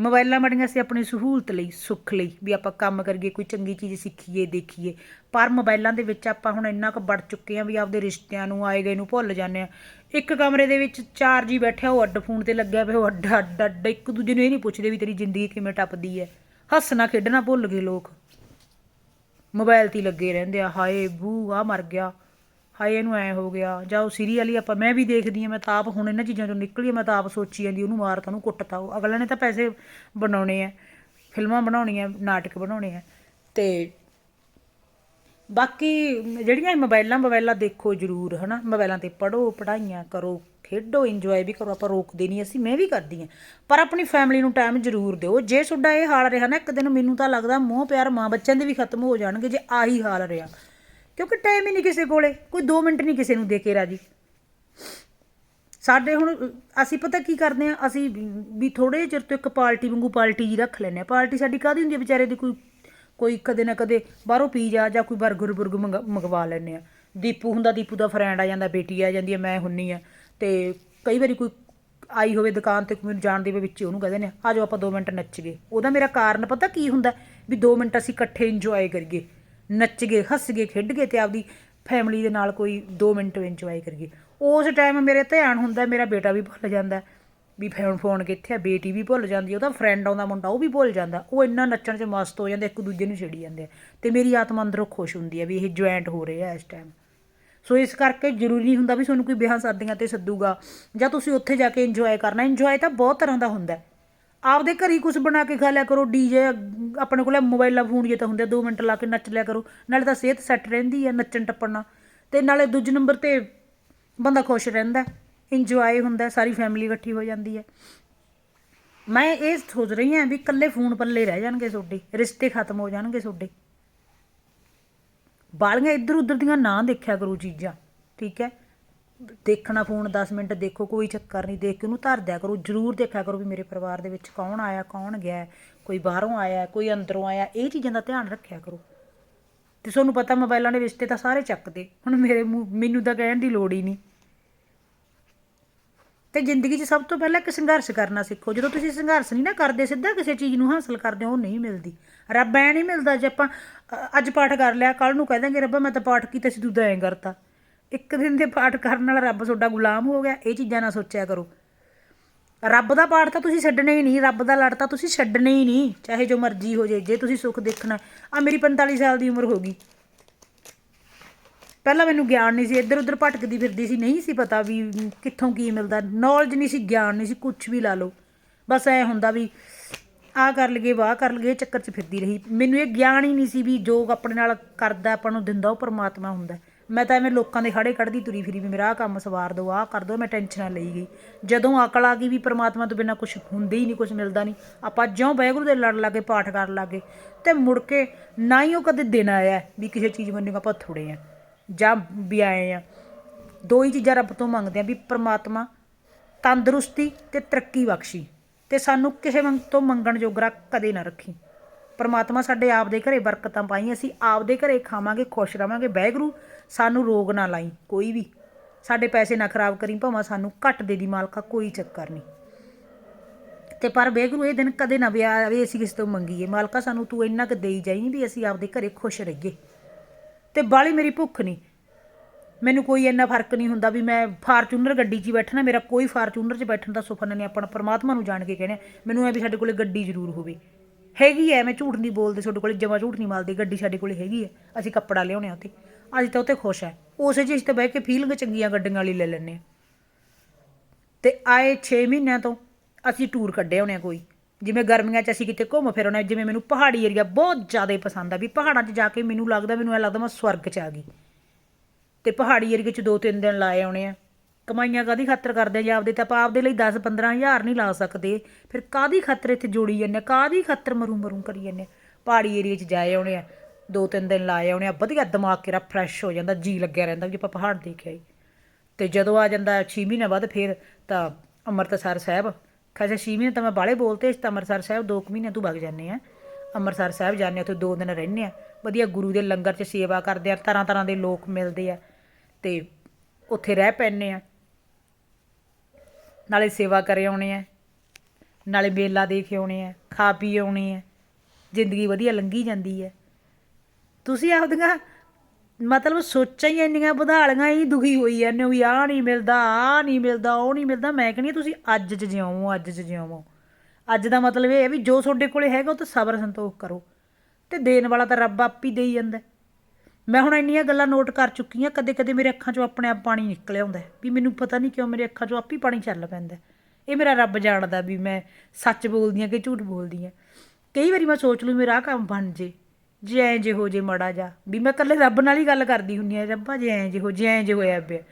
ਮੋਬਾਈਲਾਂ ਬੜੀਆਂ ਸੀ ਆਪਣੀ ਸਹੂਲਤ ਲਈ, ਸੁੱਖ ਲਈ, ਵੀ ਆਪਾਂ ਕੰਮ ਕਰੀਏ, ਕੋਈ ਚੰਗੀ ਚੀਜ਼ ਸਿੱਖੀਏ, ਦੇਖੀਏ। ਪਰ ਮੋਬਾਈਲਾਂ ਦੇ ਵਿੱਚ ਆਪਾਂ ਹੁਣ ਇੰਨਾ ਕੁ ਵੜ ਚੁੱਕੇ ਆ ਵੀ ਆਪਦੇ ਰਿਸ਼ਤਿਆਂ ਨੂੰ, ਆਏ ਗਏ ਨੂੰ ਭੁੱਲ ਜਾਂਦੇ ਆ ਇੱਕ ਕਮਰੇ ਦੇ ਵਿੱਚ ਚਾਰ ਜੀ ਬੈਠਿਆ ਉਹ ਅੱਡ ਫੋਨ ਤੇ ਲੱਗਿਆ ਪਿਆ, ਉਹ ਅੱਡ ਅੱਡ ਅੱਡ, ਇੱਕ ਦੂਜੇ ਨੂੰ ਇਹ ਨਹੀਂ ਪੁੱਛਦੇ ਵੀ ਤੇਰੀ ਜ਼ਿੰਦਗੀ ਕਿਵੇਂ ਟੱਪਦੀ ਹੈ। ਹੱਸਣਾ ਖੇਡਣਾ ਭੁੱਲ ਗਏ ਲੋਕ। ਮੋਬਾਈਲ ਤੇ ਹੀ ਲੱਗੇ ਰਹਿੰਦੇ ਆ, ਹਾਏ ਬੂ ਆ ਮਰ ਗਿਆ। ਹਾਏ ਇਹਨੂੰ ਐ ਹੋ ਗਿਆ ਜਾਂ ਉਹ ਸੀਰੀਅਲ ਹੀ ਆਪਾਂ ਮੈਂ ਵੀ ਦੇਖਦੀ ਆ ਮੈਂ ਤਾਂ ਆਪ ਹੁਣ ਇਹਨਾਂ ਚੀਜ਼ਾਂ ਚੋਂ ਨਿਕਲੀ ਆ, ਮੈਂ ਤਾਂ ਆਪ ਸੋਚੀ ਜਾਂਦੀ ਉਹਨੂੰ ਮਾਰਤਾ ਉਹਨੂੰ ਕੁੱਟਤਾ ਉਹ। ਅਗਲੇ ਨੇ ਤਾਂ ਪੈਸੇ ਬਣਾਉਣੇ ਆ ਫਿਲਮਾਂ ਬਣਾਉਣੀਆਂ ਨਾਟਕ ਬਣਾਉਣੇ ਆ। ਤੇ ਬਾਕੀ ਜਿਹੜੀਆਂ ਇਹ ਮੋਬਾਈਲਾਂ ਮੋਬਾਈਲਾਂ ਦੇਖੋ ਜ਼ਰੂਰ ਹਨਾ? ਮੋਬਾਈਲਾਂ ਤੇ ਪੜੋ ਪੜਾਈਆਂ ਕਰੋ ਖੇਡੋ ਇੰਜੋਏ ਵੀ ਕਰੋ ਆਪਾਂ ਰੋਕਦੇ ਨਹੀਂ ਅਸੀਂ ਮੈਂ ਵੀ ਕਰਦੀ ਆ ਪਰ ਆਪਣੀ ਫੈਮਿਲੀ ਨੂੰ ਟਾਈਮ ਜ਼ਰੂਰ ਦਿਓ। ਜੇ ਤੁਹਾਡਾ ਇਹ ਹਾਲ ਰਿਹਾ ਨਾ ਇੱਕ ਦਿਨ ਮੈਨੂੰ ਤਾਂ ਲੱਗਦਾ ਮੋਹ ਪਿਆਰ ਮਾਂ ਬੱਚਿਆਂ ਦੇ ਵੀ ਖਤਮ ਹੋ ਜਾਣਗੇ ਜੇ ਆਹੀ ਹਾਲ ਰਿਹਾ। ਕਿਉਂਕਿ ਟਾਈਮ ਹੀ ਨਹੀਂ ਕਿਸੇ ਕੋਲੇ, ਕੋਈ 2 ਮਿੰਟ ਨਹੀਂ ਕਿਸੇ ਨੂੰ ਦੇ ਕੇ ਰਾਜੀ। ਸਾਡੇ ਹੁਣ, ਅਸੀਂ ਪਤਾ ਕੀ ਕਰਦੇ ਆ ਅਸੀਂ ਵੀ ਥੋੜੇ ਚਿਰ ਤੋਂ ਇੱਕ ਪਾਰਟੀ ਵਾਂਗੂ ਪਾਰਟੀ ਜੀ ਰੱਖ ਲੈਨੇ ਆ ਪਾਰਟੀ ਸਾਡੀ ਕਾਦੀ ਹੁੰਦੀ ਹੈ ਵਿਚਾਰੇ ਦੀ? ਕੋਈ ਕੋਈ ਕਦੇ ਨਾ ਕਦੇ ਬਾਹਰੋਂ ਪੀਜ਼ਾ ਜਾਂ ਕੋਈ 버ਗਰ ਬੁਰਗ ਮੰਗਾ- ਮੰਗਵਾ ਲੈਨੇ ਆ ਦੀਪੂ ਹੁੰਦਾ, ਦੀਪੂ ਦਾ ਫਰੈਂਡ ਆ ਜਾਂਦਾ, ਬੇਟੀ ਆ ਜਾਂਦੀ ਹੈ, ਮੈਂ ਹੁੰਨੀ ਆ ਤੇ ਕਈ ਵਾਰੀ ਕੋਈ ਆਈ ਹੋਵੇ ਦੁਕਾਨ ਤੇ, ਕੋਈ ਮੈਨੂੰ ਜਾਣਦੇ ਹੋਵੇ ਵਿੱਚ, ਉਹਨੂੰ ਕਹਿੰਦੇ ਨੇ ਆ ਜਾਓ ਆਪਾਂ 2 ਮਿੰਟ ਨੱਚ ਗਏ। ਉਹਦਾ ਮੇਰਾ ਕਾਰਨ ਪਤਾ ਕੀ ਹੁੰਦਾ? ਵੀ 2 ਮਿੰਟ ਅਸੀਂ ਇਕੱਠੇ ਇੰਜੋਏ ਕਰੀਏ। ਨੱਚ ਗਏ ਹੱਸ ਗਏ ਖੇਡ ਗਏ ਤੇ ਆਪਦੀ ਫੈਮਿਲੀ ਦੇ ਨਾਲ ਕੋਈ 2 ਮਿੰਟ ਇੰਜੋਏ ਕਰੀਏ। ਉਸ ਟਾਈਮ ਮੇਰੇ ਧਿਆਨ ਹੁੰਦਾ ਮੇਰਾ ਬੇਟਾ ਵੀ ਭੁੱਲ ਜਾਂਦਾ। ਵੀ ਫੋਨ ਫੋਨ ਕਿੱਥੇ ਆ? ਬੇਟੀ ਵੀ ਭੁੱਲ ਜਾਂਦੀ ਆ, ਉਹਦਾ ਫਰੈਂਡ ਆਉਂਦਾ ਮੁੰਡਾ ਉਹ ਵੀ ਭੁੱਲ ਜਾਂਦਾ। ਉਹ ਇੰਨਾ ਨੱਚਣ 'ਚ ਮਸਤ ਹੋ ਜਾਂਦੇ ਇੱਕ ਦੂਜੇ ਨੂੰ ਛੇੜੀ ਜਾਂਦੇ ਆ। ਤੇ ਮੇਰੀ ਆਤਮਾ ਅੰਦਰੋਂ ਖੁਸ਼ ਹੁੰਦੀ ਆ ਵੀ ਇਹ ਜੁਆਇੰਟ ਹੋ ਰਹੇ ਆ ਇਸ ਟਾਈਮ ਸੋ ਇਸ ਕਰਕੇ ਜ਼ਰੂਰੀ ਨਹੀਂ ਹੁੰਦਾ ਵੀ ਤੁਹਾਨੂੰ ਕੋਈ ਵਿਆਹ ਸ਼ਾਦੀਆਂ ਤੇ ਸੱਦੂਗਾ ਜਾਂ ਤੁਸੀਂ ਉੱਥੇ ਜਾ ਕੇ ਇੰਜੋਏ ਕਰਨਾ। ਇੰਜੋਏ ਤਾਂ ਬਹੁਤ ਤਰ੍ਹਾਂ ਦਾ ਹੁੰਦਾ। ਆਪਦੇ ਘਰ ਹੀ ਕੁਝ ਬਣਾ ਕੇ ਖਾ ਲਿਆ ਕਰੋ ਡੀਜੇ ਆਪਣੇ ਕੋਲ ਮੋਬਾਈਲਾਂ ਫੋਨ ਜੇ ਤਾਂ ਹੁੰਦੇ 2 ਮਿੰਟ ਲਾ ਕੇ ਨੱਚ ਲਿਆ ਕਰੋ, ਨਾਲੇ ਤਾਂ ਸਿਹਤ ਸੈੱਟ ਰਹਿੰਦੀ ਹੈ ਨੱਚਣ ਟੱਪਣ ਨਾਲ, ਤੇ ਨਾਲੇ ਦੂਜੇ ਨੰਬਰ ਤੇ ਬੰਦਾ ਖੁਸ਼ ਰਹਿੰਦਾ ਇੰਜੋਏ ਹੁੰਦਾ, ਸਾਰੀ ਫੈਮਿਲੀ ਇਕੱਠੀ ਹੋ ਜਾਂਦੀ ਹੈ ਮੈਂ ਇਹ ਸੋਚ ਰਹੀ ਹਾਂ ਵੀ ਇਕੱਲੇ ਫੋਨ ਪੱਲੇ ਰਹਿ ਜਾਣਗੇ ਤੁਹਾਡੇ ਰਿਸ਼ਤੇ ਖਤਮ ਹੋ ਜਾਣਗੇ ਤੁਹਾਡੇ ਬਾਲੀਆਂ ਇੱਧਰ ਉੱਧਰ ਦੀਆਂ ਨਾ ਦੇਖਿਆ ਕਰੋ ਚੀਜ਼ਾਂ, ਠੀਕ ਹੈ? ਦੇਖਣਾ ਫੋਨ 10 ਮਿੰਟ ਦੇਖੋ, ਕੋਈ ਚੱਕਰ ਨਹੀਂ, ਦੇਖ ਕੇ ਉਹਨੂੰ ਧਰ ਦਿਆ ਕਰੋ, ਜਰੂਰ ਦੇਖਿਆ ਕਰੋ ਵੀ ਮੇਰੇ ਪਰਿਵਾਰ ਦੇ ਵਿੱਚ ਕੌਣ ਆਇਆ, ਕੌਣ ਗਿਆ, ਕੋਈ ਬਾਹਰੋਂ ਆਇਆ, ਕੋਈ ਅੰਦਰੋਂ ਆਇਆ, ਇਹ ਚੀਜ਼ਾਂ ਦਾ ਧਿਆਨ ਰੱਖਿਆ ਕਰੋ। ਤੇ ਤੁਹਾਨੂੰ ਪਤਾ ਮੋਬਾਈਲਾਂ ਦੇ ਰਿਸ਼ਤੇ ਤਾਂ ਸਾਰੇ ਚੱਕਦੇ, ਹੁਣ ਮੇਰੇ ਮੂੰਹ ਮੈਨੂੰ ਤਾਂ ਕਹਿਣ ਦੀ ਲੋੜ ਹੀ ਨਹੀਂ। ਤੇ ਜ਼ਿੰਦਗੀ 'ਚ ਸਭ ਤੋਂ ਪਹਿਲਾਂ ਇੱਕ ਸੰਘਰਸ਼ ਕਰਨਾ ਸਿੱਖੋ, ਜਦੋਂ ਤੁਸੀਂ ਸੰਘਰਸ਼ ਨਹੀਂ ਨਾ ਕਰਦੇ, ਸਿੱਧਾ ਕਿਸੇ ਚੀਜ਼ ਨੂੰ ਹਾਸਲ ਕਰਦੇ ਉਹ ਨਹੀਂ ਮਿਲਦੀ। ਰੱਬ ਐ ਨਹੀਂ ਮਿਲਦਾ ਜੇ ਆਪਾਂ ਅੱਜ ਪਾਠ ਕਰ ਲਿਆ ਕੱਲ ਨੂੰ ਕਹਿ ਦਾਂਗੇ ਰੱਬਾ ਮੈਂ ਤਾਂ ਪਾਠ ਕੀਤਾ ਸੀ, ਤੂੰ ਤਾਂ ਐਂ ਕਰਤਾ। ਇੱਕ ਦਿਨ ਦੇ ਪਾਠ ਕਰਨ ਨਾਲ ਰੱਬ ਤੁਹਾਡਾ ਗੁਲਾਮ ਹੋ ਗਿਆ, ਇਹ ਚੀਜ਼ਾਂ ਨਾ ਸੋਚਿਆ ਕਰੋ। ਰੱਬ ਦਾ ਪਾਠ ਤਾਂ ਤੁਸੀਂ ਛੱਡਣਾ ਹੀ ਨਹੀਂ, ਰੱਬ ਦਾ ਲੜ ਤਾਂ ਤੁਸੀਂ ਛੱਡਣਾ ਹੀ ਨਹੀਂ, ਚਾਹੇ ਜੋ ਮਰਜ਼ੀ ਹੋ ਜਾਏ, ਜੇ ਤੁਸੀਂ ਸੁੱਖ ਦੇਖਣਾ ਆ ਮੇਰੀ 45 ਸਾਲ ਦੀ ਉਮਰ ਹੋ ਗਈ। ਪਹਿਲਾਂ ਮੈਨੂੰ ਗਿਆਨ ਨਹੀਂ ਸੀ ਇੱਧਰ ਉੱਧਰ ਭਟਕਦੀ ਫਿਰਦੀ ਸੀ, ਨਹੀਂ ਸੀ ਪਤਾ ਵੀ ਕਿੱਥੋਂ ਕੀ ਮਿਲਦਾ ਨੌਲੇਜ ਨਹੀਂ ਸੀ, ਗਿਆਨ ਨਹੀਂ ਸੀ ਕੁਝ ਵੀ ਲਾ ਲਓ। ਬਸ ਐ ਹੁੰਦਾ ਵੀ ਆ ਕਰ ਲਈਏ, ਵਾਹ ਕਰ ਲਈਏ ਚੱਕਰ 'ਚ ਫਿਰਦੀ ਰਹੀ। ਮੈਨੂੰ ਇਹ ਗਿਆਨ ਹੀ ਨਹੀਂ ਸੀ ਵੀ ਜੋ ਆਪਣੇ ਨਾਲ ਕਰਦਾ, ਆਪਾਂ ਨੂੰ ਦਿੰਦਾ, ਉਹ ਪਰਮਾਤਮਾ ਹੁੰਦਾ। ਮੈਂ ਤਾਂ ਐਵੇਂ ਲੋਕਾਂ ਦੇ ਖੜੇ ਕੱਢਦੀ ਤੁਰੀ ਫਿਰੀ ਵੀ ਮੇਰਾ ਆਹ ਕੰਮ ਸਵਾਰ ਦਿਓ ਆਹ ਕਰ ਦਿਓ ਮੈਂ ਟੈਨਸ਼ਨਾਂ ਲਈ ਗਈ। ਜਦੋਂ ਅਕਲ ਆ ਗਈ ਵੀ ਪ੍ਰਮਾਤਮਾ ਤੋਂ ਬਿਨਾਂ ਕੁਝ ਹੁੰਦੇ ਹੀ ਨਹੀਂ ਕੁਝ ਮਿਲਦਾ ਨਹੀਂ, ਆਪਾਂ ਜਿਉਂ ਵਾਹਿਗੁਰੂ ਦੇ ਲੜ ਲਾਗੇ, ਪਾਠ ਕਰਨ ਲੱਗੇ, ਤੇ ਮੁੜ ਕੇ ਨਾ ਹੀ ਉਹ ਕਦੇ ਦਿਨ ਆਇਆ ਵੀ ਕਿਸੇ ਚੀਜ਼ ਮੰਨੇ ਆਪਾਂ ਥੋੜੇ ਆ ਜਾਂ ਵੀ ਆਏ ਆ ਦੋ ਹੀ ਚੀਜ਼ਾਂ ਰੱਬ ਤੋਂ ਮੰਗਦੇ ਆ ਵੀ ਪ੍ਰਮਾਤਮਾ ਤੰਦਰੁਸਤੀ ਤੇ ਤਰੱਕੀ ਬਖਸ਼ੀ, ਤੇ ਸਾਨੂੰ ਕਿਸੇ ਮੰਗ ਤੋਂ ਮੰਗਣ ਜੋਗਰਾ ਕਦੇ ਨਾ ਰੱਖੀ। ਪਰਮਾਤਮਾ ਸਾਡੇ ਆਪ ਦੇ ਘਰੇ ਬਰਕਤਾਂ ਪਾਈ ਅਸੀਂ ਆਪ ਦੇ ਘਰੇ ਖਾਵਾਂਗੇ, ਖੁਸ਼ ਰਵਾਂਗੇ ਵਾਹਿਗੁਰੂ ਸਾਨੂੰ ਰੋਗ ਨਾ ਲਾਈ, ਕੋਈ ਵੀ। ਸਾਡੇ ਪੈਸੇ ਨਾ ਖਰਾਬ ਕਰੀ, ਭਾਵੇਂ ਸਾਨੂੰ ਘੱਟ ਦੇ ਦੀ ਮਾਲਕਾ, ਕੋਈ ਚੱਕਰ ਨਹੀਂ। ਤੇ ਪਰ ਵਾਹਿਗੁਰੂ, ਇਹ ਦਿਨ ਕਦੇ ਨਾ ਵਿਆਹ ਵੀ ਅਸੀਂ ਕਿਸੇ ਤੋਂ ਮੰਗੀਏ। ਮਾਲਕਾ ਸਾਨੂੰ ਤੂੰ ਇੰਨਾ ਕੁ ਦੇਈ ਜਾਈ ਵੀ ਅਸੀਂ ਆਪਦੇ ਘਰੇ ਖੁਸ਼ ਰਹੀਏ। ਤੇ ਬਾਲੀ ਮੇਰੀ ਭੁੱਖ ਨਹੀਂ। ਮੈਨੂੰ ਕੋਈ ਇੰਨਾ ਫ਼ਰਕ ਨਹੀਂ ਹੁੰਦਾ ਵੀ ਮੈਂ ਫਾਰਚੂਨਰ ਗੱਡੀ 'ਚ ਬੈਠਣਾ, ਮੇਰਾ ਕੋਈ ਫਾਰਚੂਨਰ 'ਚ ਬੈਠਣ ਦਾ ਸੁਪਨਾ ਨਹੀਂ ਆਪਣਾ ਪਰਮਾਤਮਾ ਨੂੰ ਜਾਣ ਕੇ ਕਹਿਣਾ, ਮੈਨੂੰ ਐ ਵੀ ਸਾਡੇ ਕੋਲੇ ਗੱਡੀ ਜ਼ਰੂਰ ਹੋਵੇ। ਹੈਗੀ ਐ ਮੈਂ ਝੂਠ ਨਹੀਂ ਬੋਲਦੇ, ਤੁਹਾਡੇ ਕੋਲੇ ਜਮਾ ਝੂਠ ਨਹੀਂ ਮਾਰਦੇ ਗੱਡੀ ਸਾਡੇ ਕੋਲੇ ਹੈਗੀ ਐ, ਅਸੀਂ ਕੱਪੜਾ ਲਿਆਉਣੇ ਆ ਉੱਥੇ। ਅੱਜ ਤਾਂ ਉੱਥੇ ਖੁਸ਼ ਹੈ। ਉਸੇ ਚੀਜ਼ ਤੇ ਬਹਿ ਕੇ ਫੀਲਿੰਗ ਚੰਗੀਆਂ ਗੱਡੀਆਂ ਵਾਲੀ ਲੈ ਲੈਂਦੇ ਆ ਤੇ ਆਏ 6 ਮਹੀਨਿਆਂ ਤੋਂ ਅਸੀਂ ਟੂਰ ਕੱਢੇ ਹੋਣੇ ਆ ਕੋਈ। ਜਿਵੇਂ ਗਰਮੀਆਂ 'ਚ ਅਸੀਂ ਕਿਤੇ ਘੁੰਮ ਫਿਰ ਆਉਣੇ ਆ, ਜਿਵੇਂ ਮੈਨੂੰ ਪਹਾੜੀ ਏਰੀਆ ਬਹੁਤ ਜ਼ਿਆਦਾ ਪਸੰਦ ਆ ਵੀ ਪਹਾੜਾਂ 'ਚ ਜਾ ਕੇ ਮੈਨੂੰ ਲੱਗਦਾ ਮੈਨੂੰ ਐ ਲੱਗਦਾ ਮੈਂ ਸਵਰਗ 'ਚ ਆ ਗਈ। ਤੇ ਪਹਾੜੀ ਏਰੀਏ 'ਚ ਦੋ ਤਿੰਨ ਦਿਨ ਲਾਏ ਆਉਣੇ ਆ। ਕਮਾਈਆਂ ਕਾਦੀ ਖਾਤਰ ਕਰਦੇ ਆ? ਜਾਂ ਆਪਦੇ ਤਾਂ ਆਪਾਂ ਆਪਦੇ ਲਈ 10 15000 ਨਹੀਂ ਲਾ ਸਕਦੇ। ਫਿਰ ਕਾਦੀ ਖਾਤਰ ਇੱਥੇ ਜੋੜੀ ਜਾਂਦੇ ਆ? ਕਾਦੀ ਖਾਤਰ ਮਰੂ ਮਰੂ ਕਰੀ ਜਾਂਦੇ ਆ? ਪਹਾੜੀ ਏਰੀਏ 'ਚ ਜਾਏ ਆਉਣੇ ਆ। ਦੋ ਤਿੰਨ ਦਿਨ ਲਾਏ ਆਉਣੇ ਆ, ਵਧੀਆ ਦਿਮਾਗ ਕਿਰਾ ਫਰੈਸ਼ ਹੋ ਜਾਂਦਾ, ਜੀ ਲੱਗਿਆ ਰਹਿੰਦਾ ਵੀ ਆਪਾਂ ਪਹਾੜ ਦੇਖ ਆਏ ਤੇ ਜਦੋਂ ਆ ਜਾਂਦਾ 6 ਮਹੀਨੇ ਬਾਅਦ ਫਿਰ ਤਾਂ ਅੰਮ੍ਰਿਤਸਰ ਸਾਹਿਬ ਖਾਸੇ 6 ਮਹੀਨੇ ਤਾਂ ਮੈਂ ਬਾਲੇ ਬੋਲਤੇ ਇਸ ਤਾਂ ਅੰਮ੍ਰਿਤਸਰ ਸਾਹਿਬ 2 ਮਹੀਨੇ ਤੋਂ ਵਗ ਜਾਂਦੇ ਆ। ਅੰਮ੍ਰਿਤਸਰ ਸਾਹਿਬ ਜਾਂਦੇ ਆ, ਉੱਥੇ 2 ਦਿਨ ਰਹਿੰਦੇ ਆ। ਵਧੀਆ ਗੁਰੂ ਦੇ ਲੰਗਰ 'ਚ ਸੇਵਾ ਕਰਦੇ ਆ ਤਰ੍ਹਾਂ ਤਰ੍ਹਾਂ ਦੇ ਲੋਕ ਮਿਲਦੇ ਆ ਤੇ ਉੱਥੇ ਰਹਿ ਪੈਂਦੇ ਆ। ਨਾਲੇ ਸੇਵਾ ਕਰੇ ਆਉਣੇ ਆ, ਨਾਲੇ ਮੇਲਾ ਦੇਖ ਆਉਣੇ ਆ, ਖਾ ਪੀ ਆਉਣੇ ਆ, ਜ਼ਿੰਦਗੀ ਵਧੀਆ ਲੰਘੀ ਜਾਂਦੀ ਹੈ ਤੁਸੀਂ ਆਪਦੀਆਂ ਮਤਲਬ ਸੋਚਾਂ ਹੀ ਇੰਨੀਆਂ ਵਧਾ ਹੀ ਦੁਖੀ ਹੋਈ ਜਾਂਦੇ ਹੋ ਵੀ ਆਹ ਨਹੀਂ ਮਿਲਦਾ, ਆਹ ਨਹੀਂ ਮਿਲਦਾ, ਉਹ ਨਹੀਂ ਮਿਲਦਾ। ਮੈਂ ਕਹਿੰਦੀ ਹਾਂ ਤੁਸੀਂ ਅੱਜ 'ਚ ਜਿਉਵੋ ਅੱਜ 'ਚ ਜਿਉਵੋ ਅੱਜ ਦਾ ਮਤਲਬ ਇਹ ਹੈ ਵੀ ਜੋ ਤੁਹਾਡੇ ਕੋਲੇ ਹੈਗਾ ਉਹ ਤੇ ਸਬਰ ਸੰਤੋਖ ਕਰੋ। ਤੇ ਦੇਣ ਵਾਲਾ ਤਾਂ ਰੱਬ ਆਪ ਹੀ ਦੇਈ ਜਾਂਦਾ ਮੈਂ ਹੁਣ ਇੰਨੀਆਂ ਗੱਲਾਂ ਨੋਟ ਕਰ ਚੁੱਕੀ ਹਾਂ ਕਦੇ ਕਦੇ ਮੇਰੇ ਅੱਖਾਂ 'ਚੋਂ ਆਪਣੇ ਆਪ ਪਾਣੀ ਨਿਕਲ ਆਉਂਦਾ ਵੀ ਮੈਨੂੰ ਪਤਾ ਨਹੀਂ ਕਿਉਂ ਮੇਰੇ ਅੱਖਾਂ 'ਚੋਂ ਆਪ ਹੀ ਪਾਣੀ ਚੱਲ ਪੈਂਦਾ ਇਹ ਮੇਰਾ ਰੱਬ ਜਾਣਦਾ ਵੀ ਮੈਂ ਸੱਚ ਬੋਲਦੀ ਹਾਂ ਕਿ ਝੂਠ ਬੋਲਦੀ ਹਾਂ। ਕਈ ਵਾਰੀ ਮੈਂ ਸੋਚ ਲੂ ਮੇਰਾ ਆਹ ਕੰਮ ਬਣ ਜੇ। ਜੈ ਐਂ ਜੇ ਹੋ ਜੇ ਮੜਾ ਜਾ। ਵੀ ਮੈਂ ਇਕੱਲੇ ਰੱਬ ਨਾਲ ਹੀ ਗੱਲ ਕਰਦੀ ਹੁੰਨੀ ਆ ਰੱਬਾ ਜੈ ਐਂ ਜੇ ਹੋ ਜੇ ਜੇ ਹੋਇਆ ਪਿਆ।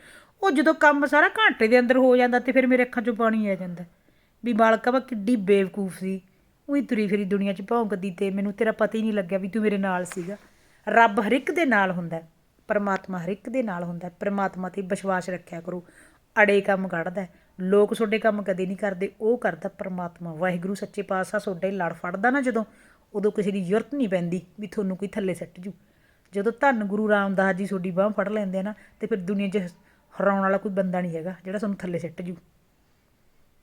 ਉਹ ਜਦੋਂ ਕੰਮ ਸਾਰਾ ਘੰਟੇ ਦੇ ਅੰਦਰ ਹੋ ਜਾਂਦਾ ਤੇ ਫਿਰ ਮੇਰੇ ਅੱਖਾਂ 'ਚੋਂ ਪਾਣੀ ਆ ਜਾਂਦਾ। ਵੀ ਮਾਲਕਾ ਵਾ ਕਿੱਡੀ ਬੇਵਕੂਫ ਸੀ। ਉਹੀ ਤੁਰੀ ਫਿਰੀ ਦੁਨੀਆ 'ਚ ਭੌਂਕਦੀ ਤੇ ਮੈਨੂੰ ਤੇਰਾ ਪਤਾ ਹੀ ਨਹੀਂ ਲੱਗਿਆ ਵੀ ਤੂੰ ਮੇਰੇ ਨਾਲ ਸੀਗਾ। ਰੱਬ ਹਰ ਇੱਕ ਦੇ ਨਾਲ ਹੁੰਦਾ ਪਰਮਾਤਮਾ ਹਰ ਇੱਕ ਦੇ ਨਾਲ ਹੁੰਦਾ ਪਰਮਾਤਮਾ ਤੇ ਵਿਸ਼ਵਾਸ ਰੱਖਿਆ ਕਰੋ। ਅੜੇ ਕੰਮ ਕੱਢਦਾ ਲੋਕ ਤੁਹਾਡੇ ਕੰਮ ਕਦੇ ਨਹੀਂ ਕਰਦੇ। ਉਹ ਕਰਦਾ ਪਰਮਾਤਮਾ। ਵਾਹਿਗੁਰੂ ਸੱਚੇ ਪਾਤਸ਼ਾਹ ਤੁਹਾਡੇ ਲੜ ਫੜਦਾ ਨਾ ਜਦੋਂ ਉਦੋਂ ਕਿਸੇ ਦੀ ਜ਼ਰੂਰਤ ਨਹੀਂ ਪੈਂਦੀ ਵੀ ਤੁਹਾਨੂੰ ਕੋਈ ਥੱਲੇ ਸੱਟ ਜੂ। ਜਦੋਂ ਧੰਨ ਗੁਰੂ ਰਾਮਦਾਸ ਜੀ ਤੁਹਾਡੀ ਬਾਹ ਫੜ ਲੈਂਦੇ ਆ ਨਾ, ਤੇ ਫਿਰ ਦੁਨੀਆ 'ਚ ਹਰਾਉਣ ਵਾਲਾ ਕੋਈ ਬੰਦਾ ਨਹੀਂ ਹੈਗਾ ਜਿਹੜਾ ਤੁਹਾਨੂੰ ਥੱਲੇ ਸੱਟ ਜੂ।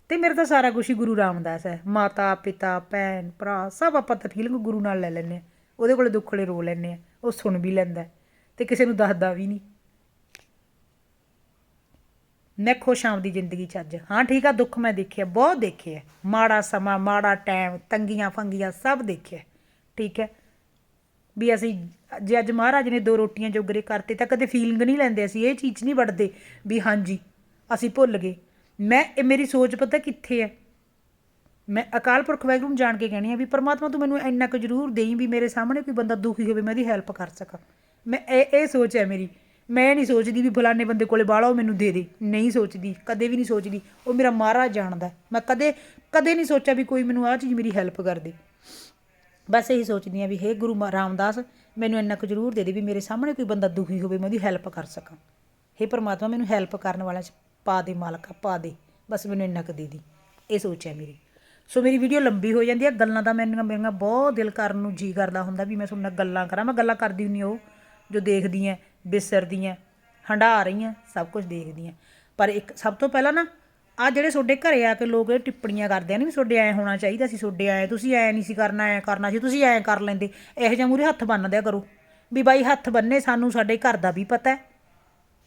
ਤੇ ਮੇਰਾ ਤਾਂ ਸਾਰਾ ਕੁਝ ਹੀ ਗੁਰੂ ਰਾਮਦਾਸ ਹੈ। ਮਾਤਾ, ਪਿਤਾ, ਭੈਣ, ਭਰਾ ਸਭ ਆਪਾਂ ਤਾਂ ਫੀਲਿੰਗ ਗੁਰੂ ਨਾਲ ਲੈ ਲੈਂਦੇ ਆ। ਉਹਦੇ ਕੋਲੇ ਦੁੱਖ ਵਾਲੇ ਰੋ ਲੈਂਦੇ ਆ। ਉਹ ਸੁਣ ਵੀ ਲੈਂਦਾ ਹੈ। ਤੇ ਕਿਸੇ ਨੂੰ ਦੱਸਦਾ ਵੀ ਨਹੀਂ। ਮੈਂ ਖੁਸ਼ ਹਾਂ ਆਪਦੀ ਜ਼ਿੰਦਗੀ 'ਚ ਅੱਜ। ਹਾਂ, ਠੀਕ ਆ, ਦੁੱਖ ਮੈਂ ਦੇਖਿਆ, ਬਹੁਤ ਦੇਖਿਆ। ਮਾੜਾ ਸਮਾਂ, ਮਾੜਾ ਟਾਈਮ ਤੰਗੀਆਂ ਫੰਗੀਆਂ ਸਭ ਦੇਖਿਆ। ਠੀਕ ਹੈ? ਵੀ ਅਸੀਂ ਜੇ ਅੱਜ ਮਹਾਰਾਜ ਨੇ ਦੋ ਰੋਟੀਆਂ ਜੋਗਰੇ ਕਰਤੇ ਤਾਂ ਕਦੇ ਫੀਲਿੰਗ ਨਹੀਂ ਲੈਂਦੇ ਅਸੀਂ, ਇਹ ਚੀਜ਼ ਨਹੀਂ ਵੜਦੇ ਵੀ ਹਾਂਜੀ, ਅਸੀਂ ਭੁੱਲ ਗਏ। ਮੈਂ, ਇਹ ਮੇਰੀ ਸੋਚ ਪਤਾ ਕਿੱਥੇ ਹੈ? ਮੈਂ ਅਕਾਲ ਪੁਰਖ ਵਾਹਿਗੁਰੂ ਨੂੰ ਜਾਣ ਕੇ ਕਹਿਣੀ ਆ ਵੀ ਪਰਮਾਤਮਾ ਤੂੰ ਮੈਨੂੰ ਇੰਨਾ ਕੁ ਜ਼ਰੂਰ ਦੇਈਂ ਵੀ ਮੇਰੇ ਸਾਹਮਣੇ ਕੋਈ ਬੰਦਾ ਦੁਖੀ ਹੋਵੇ, ਮੈਂ ਉਹਦੀ ਹੈਲਪ ਕਰ ਸਕਾਂ। ਮੈਂ, ਇਹ ਇਹ ਸੋਚ ਹੈ ਮੇਰੀ। ਮੈਂ ਨਹੀਂ ਸੋਚਦੀ ਵੀ ਫਲਾਣੇ ਬੰਦੇ ਕੋਲੇ ਬਾਲਾ ਉਹ ਮੈਨੂੰ ਦੇ ਦੇ। ਨਹੀਂ ਸੋਚਦੀ, ਕਦੇ ਵੀ ਨਹੀਂ ਸੋਚਦੀ। ਉਹ ਮੇਰਾ ਮਹਾਰਾਜ ਜਾਣਦਾ। ਮੈਂ ਕਦੇ ਕਦੇ ਨਹੀਂ ਸੋਚਿਆ ਵੀ ਕੋਈ ਮੈਨੂੰ ਆਹ ਚੀਜ਼ ਮੇਰੀ ਹੈਲਪ ਕਰ ਦੇ। ਬਸ ਇਹੀ ਸੋਚਦੀ ਆ ਵੀ ਹੇ ਗੁਰੂ ਮਾ- ਰਾਮਦਾਸ, ਮੈਨੂੰ ਇੰਨਾ ਕੁ ਜ਼ਰੂਰ ਦੇ ਦੇ ਵੀ ਮੇਰੇ ਸਾਹਮਣੇ ਕੋਈ ਬੰਦਾ ਦੁਖੀ ਹੋਵੇ, ਮੈਂ ਉਹਦੀ ਹੈਲਪ ਕਰ ਸਕਾਂ। ਹੇ ਪ੍ਰਮਾਤਮਾ, ਮੈਨੂੰ ਹੈਲਪ ਕਰਨ ਵਾਲਾ ਚ ਪਾ ਦੇ ਮਾਲਕਾ, ਪਾ ਦੇ। ਬਸ ਮੈਨੂੰ ਇੰਨਾ ਕੁ ਦੇ ਦੀ। ਇਹ ਸੋਚ ਹੈ ਮੇਰੀ। ਸੋ ਮੇਰੀ ਵੀਡੀਓ ਲੰਬੀ ਹੋ ਜਾਂਦੀ ਹੈ। ਗੱਲਾਂ ਦਾ ਮੈਨੂੰ, ਮੇਰੀਆਂ ਬਹੁਤ ਦਿਲ ਕਰਨ ਨੂੰ ਜੀ ਕਰਦਾ ਹੁੰਦਾ ਵੀ ਮੈਂ ਤੁਹਾਨੂੰ ਗੱਲਾਂ ਕਰਾਂ। ਮੈਂ ਗੱਲਾਂ ਕਰਦੀ ਹੁੰਨੀ ਉਹ, ਜੋ ਦੇਖਦੀ ਐ ਬਿਸਰਦੀਆਂ ਐ ਹੰਢਾ ਰਹੀ ਸਭ ਕੁਝ ਦੇਖਦੀਆਂ। ਪਰ ਇੱਕ ਸਭ ਤੋਂ ਪਹਿਲਾਂ ਨਾ ਆ ਜਿਹੜੇ ਤੁਹਾਡੇ ਘਰੇ ਆ ਕੇ ਲੋਕ ਇਹ ਟਿੱਪਣੀਆਂ ਕਰਦੇ ਆ ਨਾ ਵੀ ਤੁਹਾਡੇ ਐ ਹੋਣਾ ਚਾਹੀਦਾ ਸੀ, ਤੁਹਾਡੇ ਐ, ਤੁਸੀਂ ਐ ਨਹੀਂ ਸੀ ਕਰਨਾ, ਐ ਕਰਨਾ ਸੀ, ਤੁਸੀਂ ਐ ਕਰ ਲੈਂਦੇ। ਇਹੋ ਜਿਹਾ ਮੂਰੇ ਹੱਥ ਬੰਨ ਦਿਆ ਕਰੋ ਵੀ ਬਾਈ ਹੱਥ ਬੰਨੇ, ਸਾਨੂੰ ਸਾਡੇ ਘਰ ਦਾ ਵੀ ਪਤਾ ਹੈ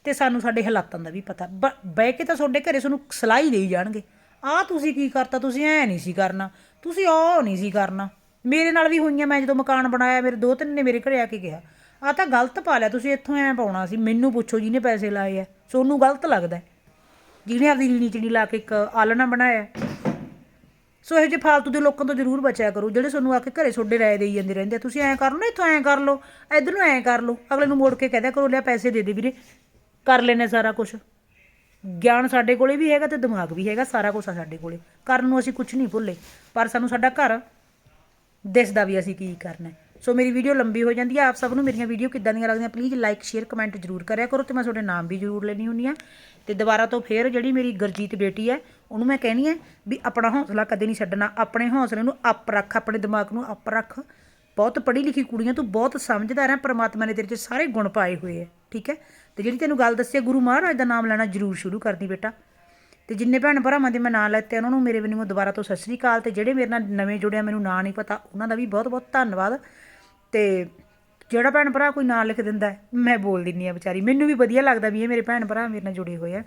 ਤੇ ਸਾਨੂੰ ਸਾਡੇ ਹਾਲਾਤਾਂ ਦਾ ਵੀ ਪਤਾ ਬ- ਬਹਿ ਕੇ ਤਾਂ ਤੁਹਾਡੇ ਘਰੇ ਤੁਹਾਨੂੰ ਸਲਾਹ ਹੀ ਦੇਈ ਜਾਣਗੇ। ਆਹ ਤੁਸੀਂ ਕੀ ਕਰਤਾ, ਤੁਸੀਂ ਐ ਨਹੀਂ ਸੀ ਕਰਨਾ, ਤੁਸੀਂ ਉਹ ਨਹੀਂ ਸੀ ਕਰਨਾ। ਮੇਰੇ ਨਾਲ ਵੀ ਹੋਈਆਂ, ਮੈਂ ਜਦੋਂ ਮਕਾਨ ਬਣਾਇਆ, ਮੇਰੇ ਦੋ ਤਿੰਨ ਨੇ ਮੇਰੇ ਘਰੇ ਆ ਕੇ ਕਿਹਾ। ਆ ਤਾਂ ਗਲਤ ਪਾ ਲਿਆ ਤੁਸੀਂ ਇੱਥੋਂ ਐ ਪਾਉਣਾ ਸੀ, ਮੈਨੂੰ ਪੁੱਛੋ ਜਿਹਨੇ ਪੈਸੇ ਲਾਏ ਆ, ਸੋਨੂੰ ਗਲਤ ਲੱਗਦਾ ਜਿਹਨੇ ਆਪਦੀ ਰੀਣੀ ਚਿੜੀ ਲਾ ਕੇ ਇੱਕ ਆਲਣਾ ਬਣਾਇਆ ਸੋ ਇਹੋ ਜਿਹੇ ਫਾਲਤੂ ਦੇ ਲੋਕਾਂ ਤੋਂ ਜ਼ਰੂਰ ਬਚਿਆ ਕਰੋ, ਜਿਹੜੇ ਤੁਹਾਨੂੰ ਆ ਕੇ ਘਰੇ ਛੋਡੇ ਰਾਏ ਦੇਈ ਜਾਂਦੇ ਰਹਿੰਦੇ ਆ। ਤੁਸੀਂ ਐਂ ਕਰ ਲਓ ਨਾ ਇੱਥੋਂ ਐਂ ਕਰ ਲਓ, ਇੱਧਰ ਨੂੰ ਐਂ ਕਰ ਲਓ, ਅਗਲੇ ਨੂੰ ਮੋੜ ਕੇ ਕਹਦਿਆ ਕਰੋ, ਲਿਆ ਪੈਸੇ ਦੇ ਦੇ ਵੀਰੇ, ਕਰ ਲੈਨੇ ਸਾਰਾ ਕੁਝ ਗਿਆਨ ਸਾਡੇ ਕੋਲੇ ਵੀ ਹੈਗਾ ਤੇ ਦਿਮਾਗ ਵੀ ਹੈਗਾ, ਸਾਰਾ ਕੁਝ ਆ ਸਾਡੇ ਕੋਲੇ। ਕਰਨ ਨੂੰ ਅਸੀਂ ਕੁਝ ਨਹੀਂ ਭੁੱਲੇ, ਪਰ ਸਾਨੂੰ ਸਾਡਾ ਘਰ ਦਿਸਦਾ ਵੀ ਅਸੀਂ ਕੀ ਕਰਨਾ ਸੋ ਮੇਰੀ ਵੀਡੀਓ ਲੰਬੀ ਹੋ ਜਾਂਦੀ ਹੈ। ਆਪ ਸਭ ਨੂੰ ਮੇਰੀਆਂ ਵੀਡੀਓ ਕਿੱਦਾਂ ਦੀਆਂ ਲੱਗਦੀਆਂ ਪਲੀਜ਼ ਲਾਈਕ ਸ਼ੇਅਰ ਕਮੈਂਟ ਜ਼ਰੂਰ ਕਰਿਆ ਕਰੋ ਤੇ ਮੈਂ ਤੁਹਾਡੇ ਨਾਮ ਵੀ ਜ਼ਰੂਰ ਲੈਣੀ ਹੁੰਦੀ ਆ ਤੇ ਦੁਬਾਰਾ ਤੋਂ ਫੇਰ ਜਿਹੜੀ ਮੇਰੀ ਗੁਰਜੀਤ ਬੇਟੀ ਹੈ, ਉਹਨੂੰ ਮੈਂ ਕਹਿਣੀ ਹੈ ਵੀ ਆਪਣਾ ਹੌਸਲਾ ਕਦੇ ਨਹੀਂ ਛੱਡਣਾ। ਆਪਣੇ ਹੌਸਲੇ ਨੂੰ ਅੱਪ ਰੱਖ, ਆਪਣੇ ਦਿਮਾਗ ਨੂੰ ਅੱਪ ਰੱਖ। ਬਹੁਤ ਪੜ੍ਹੀ ਲਿਖੀ ਕੁੜੀਆਂ ਤੂੰ ਬਹੁਤ ਸਮਝਦਾਰ ਹੈ। ਪ੍ਰਮਾਤਮਾ ਨੇ ਤੇਰੇ 'ਚ ਸਾਰੇ ਗੁਣ ਪਾਏ ਹੋਏ ਹੈ, ਠੀਕ ਹੈ? ਤੇ ਜਿਹੜੀ ਤੈਨੂੰ ਗੱਲ ਦੱਸੀ ਗੁਰੂ ਮਹਾਰਾਜ ਦਾ ਨਾਮ ਲੈਣਾ ਜ਼ਰੂਰ ਸ਼ੁਰੂ ਕਰਦੀ ਬੇਟਾ। ਤੇ ਜਿੰਨੇ ਭੈਣ ਭਰਾਵਾਂ ਦੇ ਮੈਂ ਨਾਂ ਲੈਤੇ ਉਹਨਾਂ ਨੂੰ ਮੇਰੇ ਵੱਲੋਂ ਦੁਬਾਰਾ ਤੋਂ ਸਤਿ ਸ੍ਰੀ ਅਕਾਲ। ਤੇ ਜਿਹੜੇ ਮੇਰੇ ਨਾਲ ਨਵੇਂ ਜੁੜਿਆ, ਮੈਨੂੰ ਨਾਂ ਨਹੀਂ ਪਤਾ, ਉਹਨਾਂ ਦਾ ਵੀ ਬਹੁਤ ਬਹੁਤ ਧੰਨਵਾਦ। ਅਤੇ ਜਿਹੜਾ ਭੈਣ ਭਰਾ ਕੋਈ ਨਾਂ ਲਿਖ ਦਿੰਦਾ ਮੈਂ ਬੋਲ ਦਿੰਦੀ ਹਾਂ ਵਿਚਾਰੀ। ਮੈਨੂੰ ਵੀ ਵਧੀਆ ਲੱਗਦਾ ਵੀ ਇਹ ਮੇਰੇ ਭੈਣ ਭਰਾ ਮੇਰੇ ਨਾਲ ਜੁੜੇ ਹੋਏ ਆ।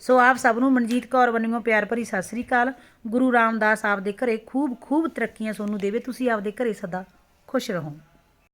ਸੋ ਆਪ ਸਭ ਨੂੰ ਮਨਜੀਤ ਕੌਰ ਵੱਲੋਂ ਪਿਆਰ ਭਰੀ ਸਤਿ ਸ੍ਰੀ ਅਕਾਲ। ਗੁਰੂ ਰਾਮਦਾਸ ਆਪਦੇ ਘਰੇ ਖੂਬ ਖੂਬ ਤਰੱਕੀਆਂ ਸੋਨੂੰ ਦੇਵੇ। ਤੁਸੀਂ ਆਪਦੇ ਘਰੇ ਸਦਾ ਖੁਸ਼ ਰਹੋ।